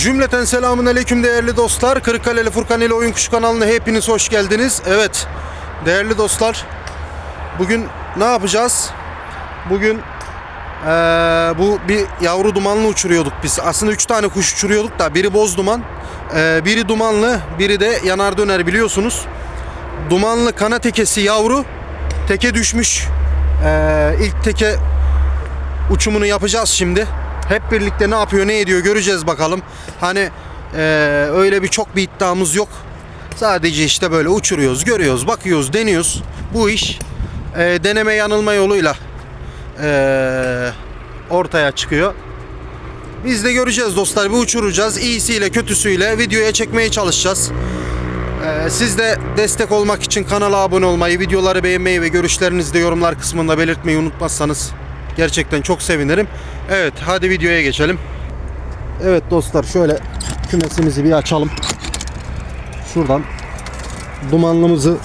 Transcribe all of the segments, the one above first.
Cümleten selamun aleyküm değerli dostlar. Kırıkkaleli Furkan ile Oyun Kuşu kanalına hepiniz hoş geldiniz. Evet değerli dostlar bugün ne yapacağız? Bugün eee, bu bir yavru dumanlı uçuruyorduk biz. Aslında 3 tane kuş uçuruyorduk da biri boz duman, eee, biri dumanlı, biri de yanar döner biliyorsunuz. Dumanlı kana tekesi yavru, teke düşmüş. Eee ilk teke uçumunu yapacağız şimdi. Hep birlikte ne yapıyor ne ediyor göreceğiz bakalım. Hani eee, öyle bir çok bir iddiamız yok. Sadece işte böyle uçuruyoruz, görüyoruz, bakıyoruz, deniyoruz. Bu iş eee, deneme yanılma yoluyla eee, ortaya çıkıyor. Biz de göreceğiz dostlar. Bir uçuracağız. İyisiyle kötüsüyle videoya çekmeye çalışacağız. Ee, siz de destek olmak için kanala abone olmayı, videoları beğenmeyi ve görüşlerinizi de yorumlar kısmında belirtmeyi unutmazsanız gerçekten çok sevinirim. Evet, hadi videoya geçelim. Evet dostlar, şöyle kümesimizi bir açalım. Şuradan dumanlımızı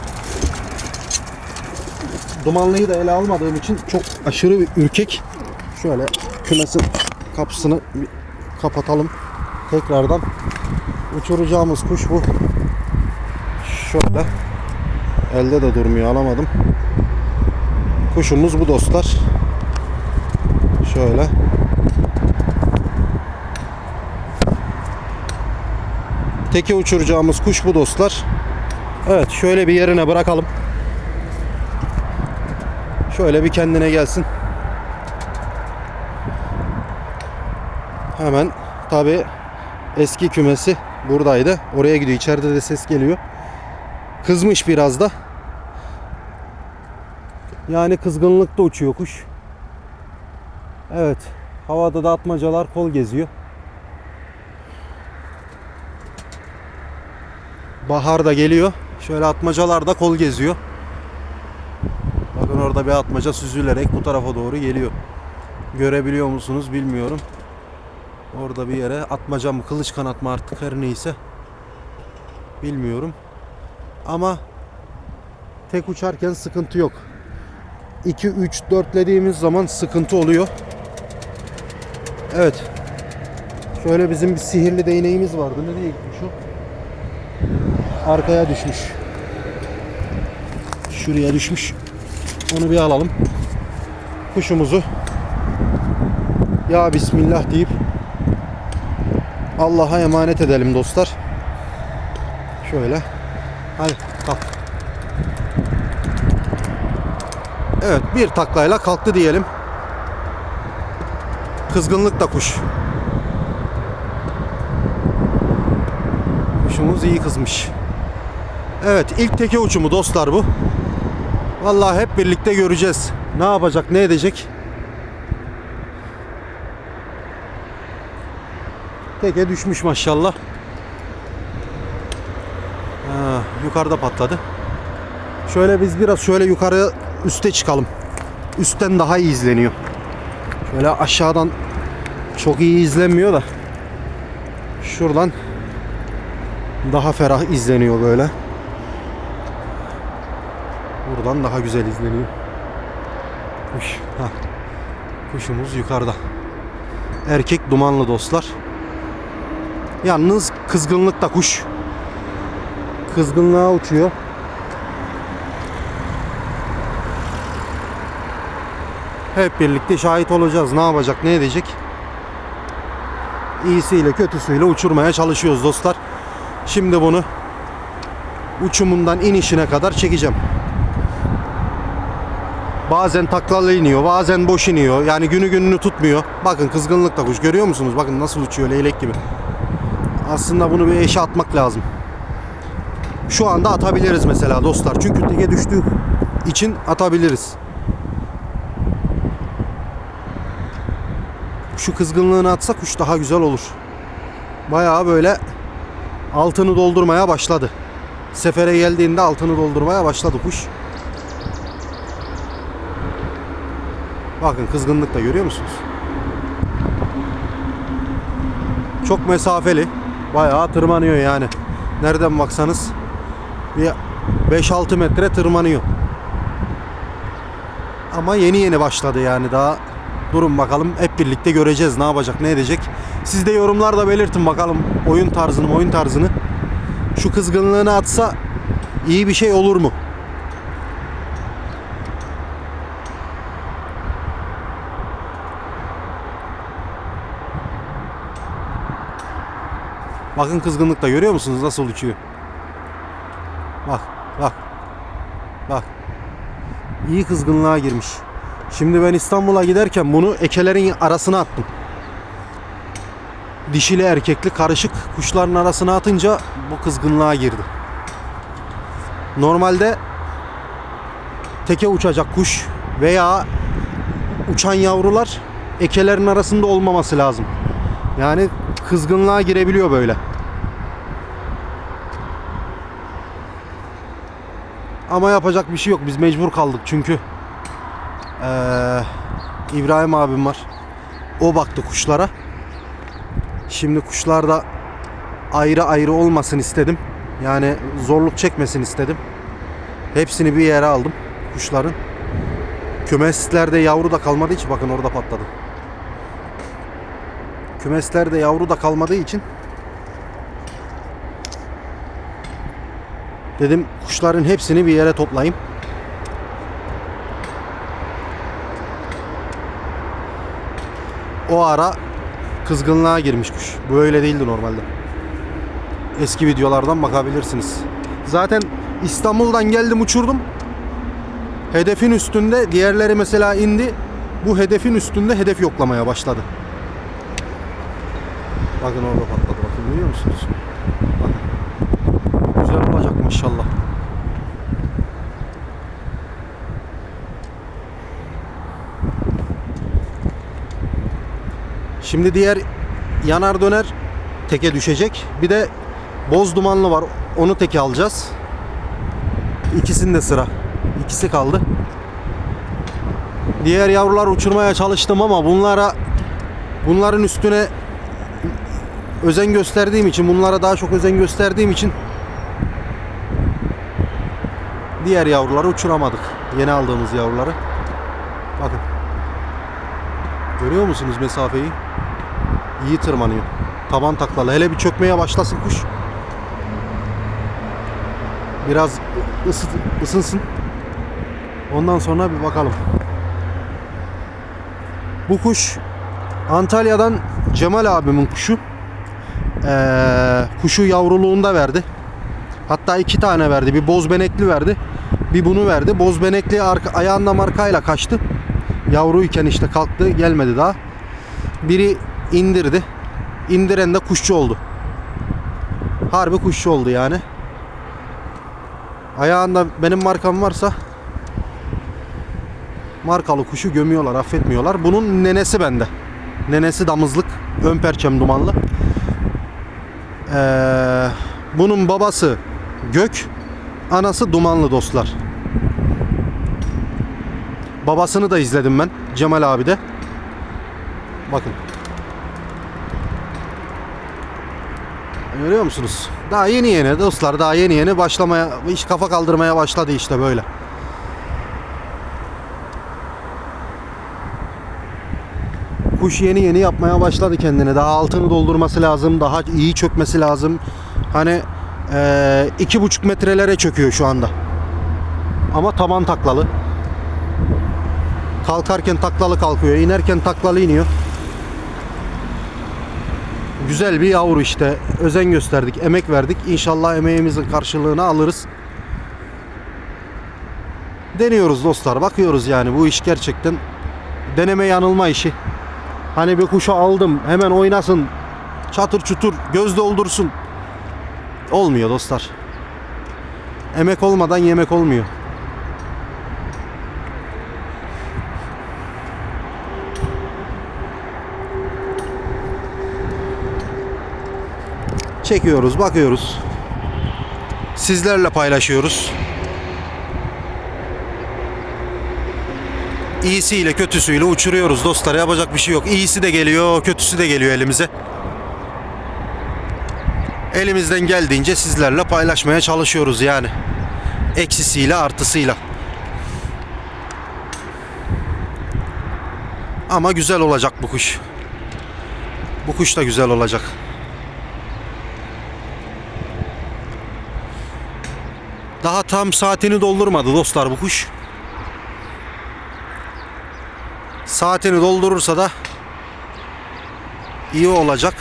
dumanlıyı da ele almadığım için çok aşırı bir ürkek. Şöyle kümesin kapısını kapatalım. Tekrardan uçuracağımız kuş bu. Şöyle. Elde de durmuyor alamadım. Kuşumuz bu dostlar. Şöyle. Teke uçuracağımız kuş bu dostlar. Evet şöyle bir yerine bırakalım. Şöyle bir kendine gelsin. Hemen tabi eski kümesi buradaydı. Oraya gidiyor. İçeride de ses geliyor. Kızmış biraz da. Yani kızgınlıkta uçuyor kuş. Evet. Havada da atmacalar kol geziyor. Bahar da geliyor. Şöyle atmacalar da kol geziyor. Bakın orada bir atmaca süzülerek bu tarafa doğru geliyor. Görebiliyor musunuz bilmiyorum. Orada bir yere atmaca mı kılıç kanat mı artık her neyse. Bilmiyorum. Ama tek uçarken sıkıntı yok. 2 3 4'lediğimiz zaman sıkıntı oluyor. Evet. Şöyle bizim bir sihirli değneğimiz vardı. Nereye gitmiş o? Arkaya düşmüş. Şuraya düşmüş. Onu bir alalım. Kuşumuzu ya Bismillah deyip Allah'a emanet edelim dostlar. Şöyle. Hadi kalk. Evet bir taklayla kalktı diyelim. Kızgınlık da kuş. Kuşumuz iyi kızmış. Evet ilk teke uçumu dostlar bu. Vallahi hep birlikte göreceğiz. Ne yapacak ne edecek. Teke düşmüş maşallah. Ha, yukarıda patladı. Şöyle biz biraz şöyle yukarı üste çıkalım. Üstten daha iyi izleniyor. Şöyle aşağıdan çok iyi izlenmiyor da. Şuradan daha ferah izleniyor böyle. Buradan daha güzel izleniyor. Kuş. Ha. Kuşumuz yukarıda. Erkek dumanlı dostlar. Yalnız kızgınlık da kuş. Kızgınlığa uçuyor. Hep birlikte şahit olacağız. Ne yapacak, ne edecek? İyisiyle kötüsüyle uçurmaya çalışıyoruz dostlar. Şimdi bunu uçumundan inişine kadar çekeceğim. Bazen taklalı iniyor, bazen boş iniyor. Yani günü gününü tutmuyor. Bakın kızgınlık da kuş görüyor musunuz? Bakın nasıl uçuyor leylek gibi. Aslında bunu bir eşe atmak lazım. Şu anda atabiliriz mesela dostlar. Çünkü teke düştüğü için atabiliriz. Şu kızgınlığını atsa kuş daha güzel olur. Bayağı böyle altını doldurmaya başladı. Sefere geldiğinde altını doldurmaya başladı kuş. Bakın kızgınlık da görüyor musunuz? Çok mesafeli. Bayağı tırmanıyor yani. Nereden baksanız bir 5-6 metre tırmanıyor. Ama yeni yeni başladı yani daha durun bakalım hep birlikte göreceğiz ne yapacak ne edecek. Siz de yorumlarda belirtin bakalım oyun tarzını oyun tarzını. Şu kızgınlığını atsa iyi bir şey olur mu? Bakın kızgınlıkta görüyor musunuz nasıl uçuyor? Bak bak. Bak. İyi kızgınlığa girmiş. Şimdi ben İstanbul'a giderken bunu ekelerin arasına attım. Dişili erkekli karışık kuşların arasına atınca bu kızgınlığa girdi. Normalde teke uçacak kuş veya uçan yavrular ekelerin arasında olmaması lazım. Yani kızgınlığa girebiliyor böyle. Ama yapacak bir şey yok. Biz mecbur kaldık çünkü İbrahim abim var. O baktı kuşlara. Şimdi kuşlar da ayrı ayrı olmasın istedim. Yani zorluk çekmesin istedim. Hepsini bir yere aldım kuşların. Kümeslerde yavru da kalmadığı için bakın orada patladı. Kümeslerde yavru da kalmadığı için dedim kuşların hepsini bir yere toplayayım. O ara kızgınlığa girmiş kuş. Bu öyle değildi normalde. Eski videolardan bakabilirsiniz. Zaten İstanbul'dan geldim uçurdum. Hedefin üstünde diğerleri mesela indi. Bu hedefin üstünde hedef yoklamaya başladı. Bakın orada patladı bakın görüyor musunuz? Bakın. Güzel olacak maşallah. Şimdi diğer yanar döner teke düşecek. Bir de boz dumanlı var. Onu teke alacağız. İkisinde sıra. İkisi kaldı. Diğer yavrular uçurmaya çalıştım ama bunlara bunların üstüne özen gösterdiğim için bunlara daha çok özen gösterdiğim için diğer yavruları uçuramadık. Yeni aldığımız yavruları. Bakın. Görüyor musunuz mesafeyi? İyi tırmanıyor. Taban taklalı. Hele bir çökmeye başlasın kuş. Biraz ısı, ısınsın. Ondan sonra bir bakalım. Bu kuş Antalya'dan Cemal abimin kuşu. Ee, kuşu yavruluğunda verdi. Hatta iki tane verdi. Bir boz benekli verdi. Bir bunu verdi. Boz benekli ayağında markayla kaçtı. Yavruyken işte kalktı. Gelmedi daha. Biri indirdi. İndiren de kuşçu oldu. Harbi kuşçu oldu yani. Ayağında benim markam varsa markalı kuşu gömüyorlar, affetmiyorlar. Bunun nenesi bende. Nenesi damızlık, ön perçem dumanlı. Ee, bunun babası gök, anası dumanlı dostlar. Babasını da izledim ben, Cemal abi de. Bakın. Görüyor musunuz? Daha yeni yeni dostlar, daha yeni yeni başlamaya, iş kafa kaldırmaya başladı işte böyle. Kuş yeni yeni yapmaya başladı kendini. Daha altını doldurması lazım. Daha iyi çökmesi lazım. Hani iki buçuk metrelere çöküyor şu anda. Ama taban taklalı. Kalkarken taklalı kalkıyor. inerken taklalı iniyor. Güzel bir yavru işte. Özen gösterdik, emek verdik. İnşallah emeğimizin karşılığını alırız. Deniyoruz dostlar. Bakıyoruz yani bu iş gerçekten deneme yanılma işi. Hani bir kuşu aldım hemen oynasın. Çatır çutur göz doldursun. Olmuyor dostlar. Emek olmadan yemek olmuyor. Çekiyoruz, bakıyoruz. Sizlerle paylaşıyoruz. İyisiyle kötüsüyle uçuruyoruz dostlar. Yapacak bir şey yok. İyisi de geliyor, kötüsü de geliyor elimize. Elimizden geldiğince sizlerle paylaşmaya çalışıyoruz yani. Eksisiyle artısıyla. Ama güzel olacak bu kuş. Bu kuş da güzel olacak. Daha tam saatini doldurmadı dostlar bu kuş. Saatini doldurursa da iyi olacak.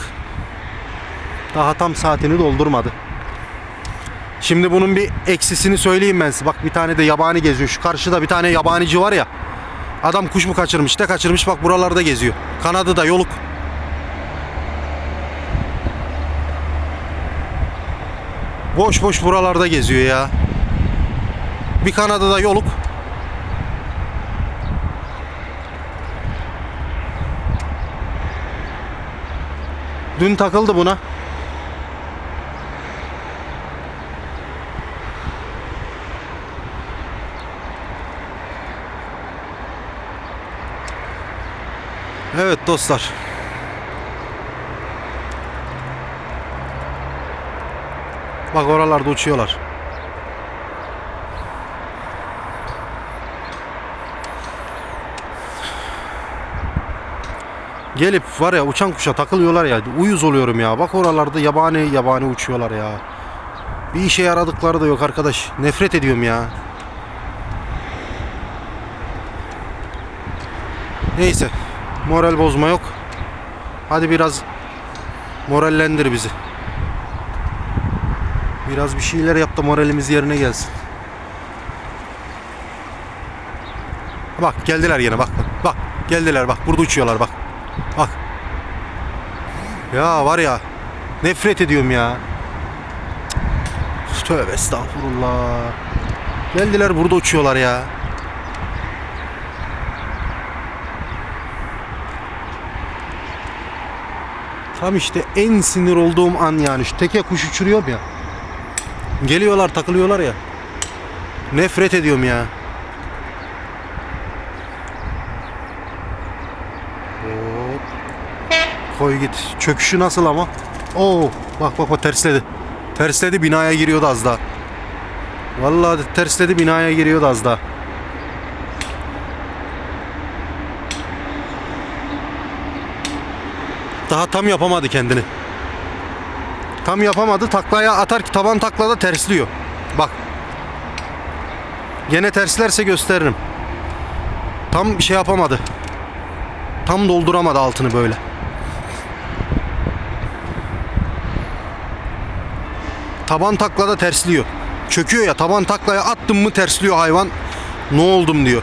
Daha tam saatini doldurmadı. Şimdi bunun bir eksisini söyleyeyim ben size. Bak bir tane de yabani geziyor. Şu karşıda bir tane yabanici var ya. Adam kuş mu kaçırmış ne kaçırmış bak buralarda geziyor. Kanadı da yoluk. Boş boş buralarda geziyor ya. Bir kanadı da yoluk. Dün takıldı buna. Evet dostlar. Bak oralarda uçuyorlar. Gelip var ya uçan kuşa takılıyorlar ya uyuz oluyorum ya. Bak oralarda yabani yabani uçuyorlar ya. Bir işe yaradıkları da yok arkadaş. Nefret ediyorum ya. Neyse. Moral bozma yok. Hadi biraz morallendir bizi. Biraz bir şeyler yap da moralimiz yerine gelsin. Bak geldiler yine bak bak. Bak geldiler bak burada uçuyorlar bak. Ya var ya nefret ediyorum ya. Tövbe estağfurullah. Geldiler burada uçuyorlar ya. Tam işte en sinir olduğum an yani şu teke kuş uçuruyorum ya. Geliyorlar takılıyorlar ya. Nefret ediyorum ya. Koy git. Çöküşü nasıl ama? Oo, bak bak bak tersledi. Tersledi binaya giriyordu az daha. Vallahi tersledi binaya giriyordu az daha. Daha tam yapamadı kendini. Tam yapamadı. Taklaya atar ki taban taklada tersliyor. Bak. Gene terslerse gösteririm. Tam şey yapamadı. Tam dolduramadı altını böyle. Taban taklada tersliyor. Çöküyor ya taban taklaya attım mı tersliyor hayvan. Ne oldum diyor.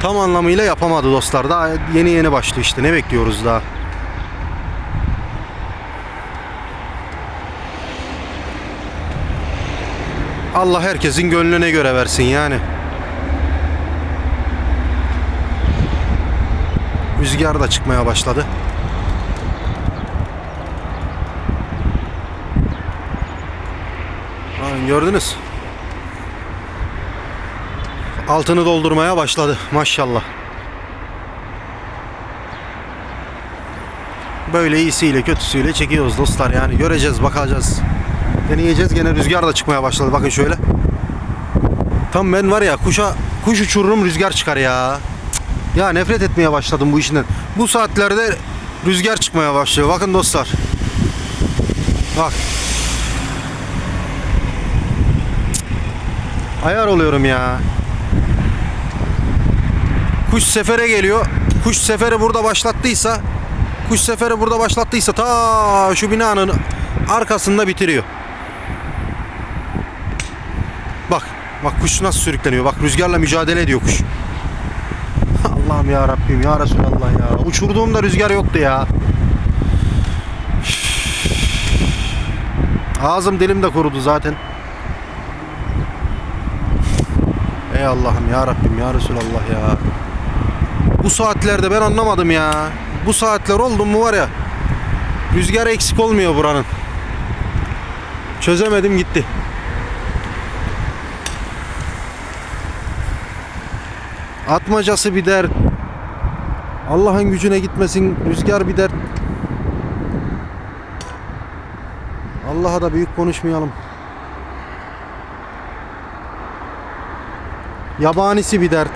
Tam anlamıyla yapamadı dostlar. Daha yeni yeni başlıyor işte. Ne bekliyoruz daha? Allah herkesin gönlüne göre versin yani. Rüzgar da çıkmaya başladı. Gördünüz. Altını doldurmaya başladı maşallah. Böyle iyisiyle kötüsüyle çekiyoruz dostlar yani göreceğiz bakacağız. Deneyeceğiz gene rüzgar da çıkmaya başladı bakın şöyle. Tam ben var ya kuşa kuş uçururum rüzgar çıkar ya. Ya nefret etmeye başladım bu işinden. Bu saatlerde rüzgar çıkmaya başlıyor. Bakın dostlar. Bak. Ayar oluyorum ya. Kuş sefere geliyor. Kuş seferi burada başlattıysa kuş seferi burada başlattıysa ta şu binanın arkasında bitiriyor. Bak, bak kuş nasıl sürükleniyor. Bak rüzgarla mücadele ediyor kuş. Allah'ım ya Rabbim ya Resulallah ya. Uçurduğumda rüzgar yoktu ya. Ağzım dilim de kurudu zaten. Ey Allah'ım ya Rabbim ya Resulallah ya. Bu saatlerde ben anlamadım ya. Bu saatler oldu mu var ya. Rüzgar eksik olmuyor buranın. Çözemedim gitti. Atmacası bir dert. Allah'ın gücüne gitmesin. Rüzgar bir dert. Allah'a da büyük konuşmayalım. Yabanisi bir dert.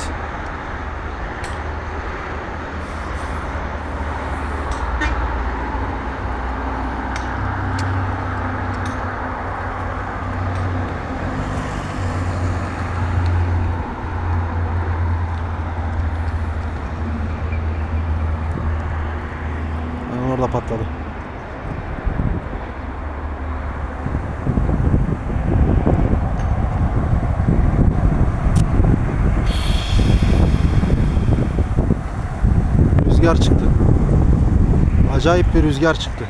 Rüzgar çıktı. Acayip bir rüzgar çıktı.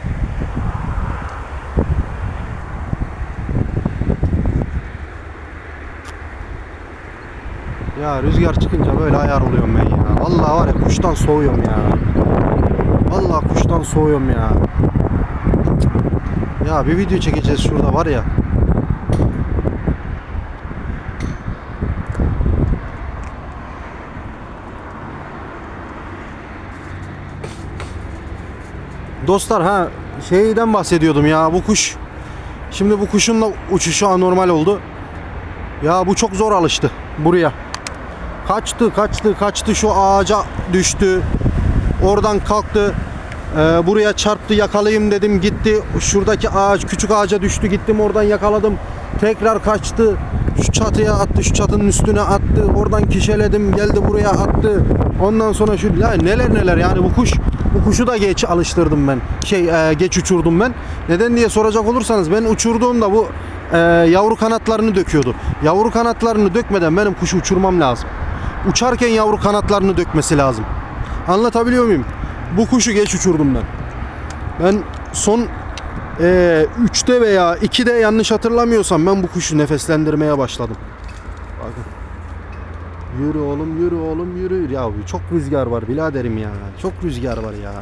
Ya rüzgar çıkınca böyle ayar oluyorum ben ya. Vallahi var ya kuştan soğuyorum ya. Vallahi kuştan soğuyorum ya. Ya bir video çekeceğiz şurada var ya. Dostlar ha şeyden bahsediyordum ya bu kuş. Şimdi bu kuşun da uçuşu anormal oldu. Ya bu çok zor alıştı buraya. Kaçtı kaçtı kaçtı şu ağaca düştü. Oradan kalktı. Ee, buraya çarptı yakalayayım dedim gitti. Şuradaki ağaç küçük ağaca düştü gittim oradan yakaladım. Tekrar kaçtı. Şu çatıya attı şu çatının üstüne attı. Oradan kişeledim geldi buraya attı. Ondan sonra şu ya neler neler yani bu kuş bu kuşu da geç alıştırdım ben. Şey e, geç uçurdum ben. Neden diye soracak olursanız ben uçurduğumda bu e, yavru kanatlarını döküyordu. Yavru kanatlarını dökmeden benim kuşu uçurmam lazım. Uçarken yavru kanatlarını dökmesi lazım. Anlatabiliyor muyum? Bu kuşu geç uçurdum ben. Ben son 3'te veya 2'de yanlış hatırlamıyorsam ben bu kuşu nefeslendirmeye başladım. Yürü oğlum yürü oğlum yürü. Ya çok rüzgar var biraderim ya. Çok rüzgar var ya.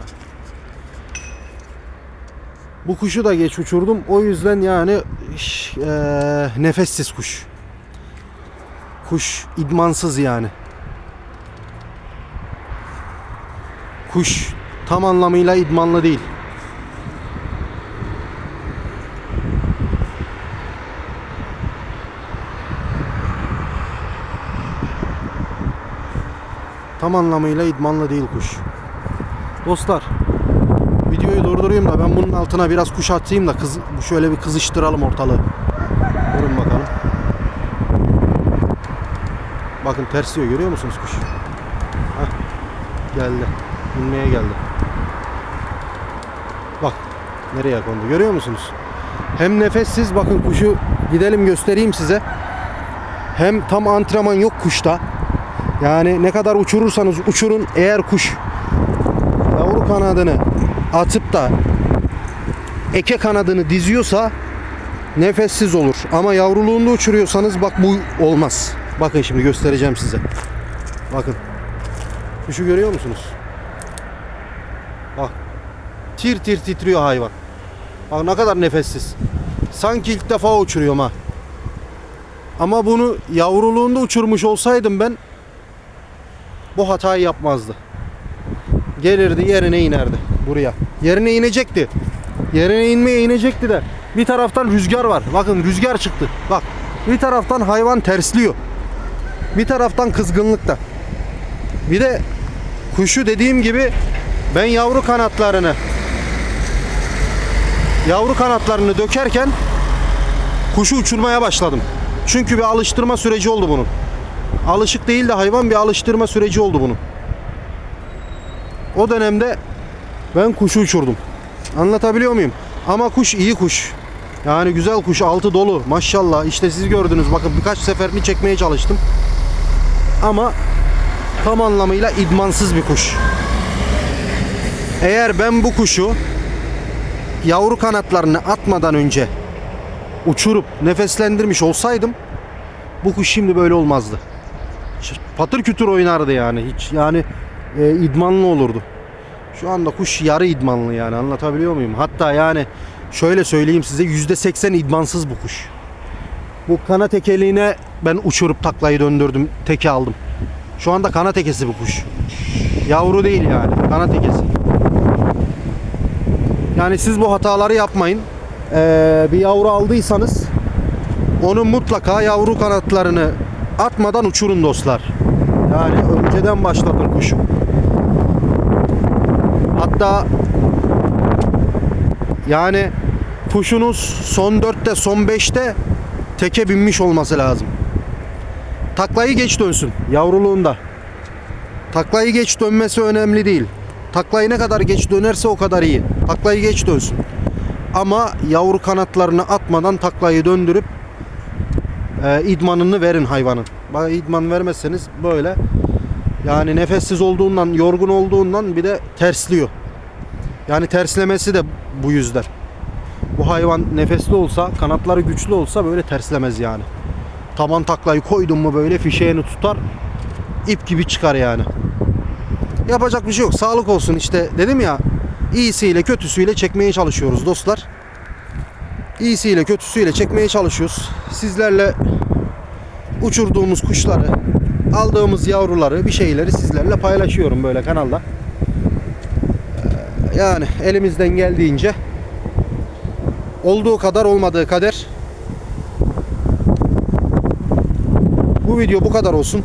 Bu kuşu da geç uçurdum. O yüzden yani iş, eee, nefessiz kuş. Kuş idmansız yani. Kuş tam anlamıyla idmanlı değil. Tam anlamıyla idmanlı değil kuş. Dostlar videoyu durdurayım da ben bunun altına biraz kuş atayım da kız, şöyle bir kızıştıralım ortalığı. Durun bakalım. Bakın tersliyor görüyor musunuz kuş? Hah, geldi. İnmeye geldi. Bak nereye kondu görüyor musunuz? Hem nefessiz bakın kuşu gidelim göstereyim size. Hem tam antrenman yok kuşta. Yani ne kadar uçurursanız uçurun eğer kuş yavru kanadını atıp da eke kanadını diziyorsa nefessiz olur. Ama yavruluğunda uçuruyorsanız bak bu olmaz. Bakın şimdi göstereceğim size. Bakın. Kuşu görüyor musunuz? Bak. Tir tir titriyor hayvan. Bak ne kadar nefessiz. Sanki ilk defa uçuruyorum ha. Ama bunu yavruluğunda uçurmuş olsaydım ben bu hatayı yapmazdı. Gelirdi yerine inerdi buraya. Yerine inecekti. Yerine inmeye inecekti de bir taraftan rüzgar var. Bakın rüzgar çıktı. Bak bir taraftan hayvan tersliyor. Bir taraftan kızgınlık da. Bir de kuşu dediğim gibi ben yavru kanatlarını yavru kanatlarını dökerken kuşu uçurmaya başladım. Çünkü bir alıştırma süreci oldu bunun. Alışık değil de hayvan bir alıştırma süreci oldu bunun. O dönemde ben kuşu uçurdum. Anlatabiliyor muyum? Ama kuş iyi kuş. Yani güzel kuş altı dolu maşallah. İşte siz gördünüz bakın birkaç seferini çekmeye çalıştım. Ama tam anlamıyla idmansız bir kuş. Eğer ben bu kuşu yavru kanatlarını atmadan önce uçurup nefeslendirmiş olsaydım bu kuş şimdi böyle olmazdı. Patır kütür oynardı yani hiç yani e, idmanlı olurdu. Şu anda kuş yarı idmanlı yani anlatabiliyor muyum? Hatta yani şöyle söyleyeyim size yüzde seksen idmansız bu kuş. Bu kana tekeliğine ben uçurup taklayı döndürdüm teke aldım. Şu anda kana tekesi bu kuş. Yavru değil yani kana tekesi. Yani siz bu hataları yapmayın. Ee, bir yavru aldıysanız onun mutlaka yavru kanatlarını atmadan uçurun dostlar. Yani önceden başlatır kuşu. Hatta yani kuşunuz son 4'te son 5'te teke binmiş olması lazım. Taklayı geç dönsün yavruluğunda. Taklayı geç dönmesi önemli değil. Taklayı ne kadar geç dönerse o kadar iyi. Taklayı geç dönsün. Ama yavru kanatlarını atmadan taklayı döndürüp e, idmanını verin hayvanın. Bak idman vermezseniz böyle Yani nefessiz olduğundan, yorgun olduğundan bir de tersliyor. Yani terslemesi de bu yüzden. Bu hayvan nefesli olsa, kanatları güçlü olsa böyle terslemez yani. Taban taklayı koydun mu böyle fişeğini tutar, ip gibi çıkar yani. Yapacak bir şey yok. Sağlık olsun işte dedim ya. iyisiyle kötüsüyle çekmeye çalışıyoruz dostlar. İyisiyle kötüsüyle çekmeye çalışıyoruz. Sizlerle uçurduğumuz kuşları, aldığımız yavruları, bir şeyleri sizlerle paylaşıyorum böyle kanalda. Ee, Yani elimizden geldiğince olduğu kadar olmadığı kader bu video bu kadar olsun.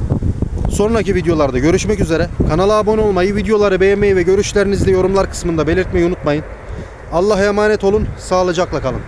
Sonraki videolarda görüşmek üzere. Kanala abone olmayı, videoları beğenmeyi ve görüşlerinizi de yorumlar kısmında belirtmeyi unutmayın. Allah'a emanet olun. Sağlıcakla kalın.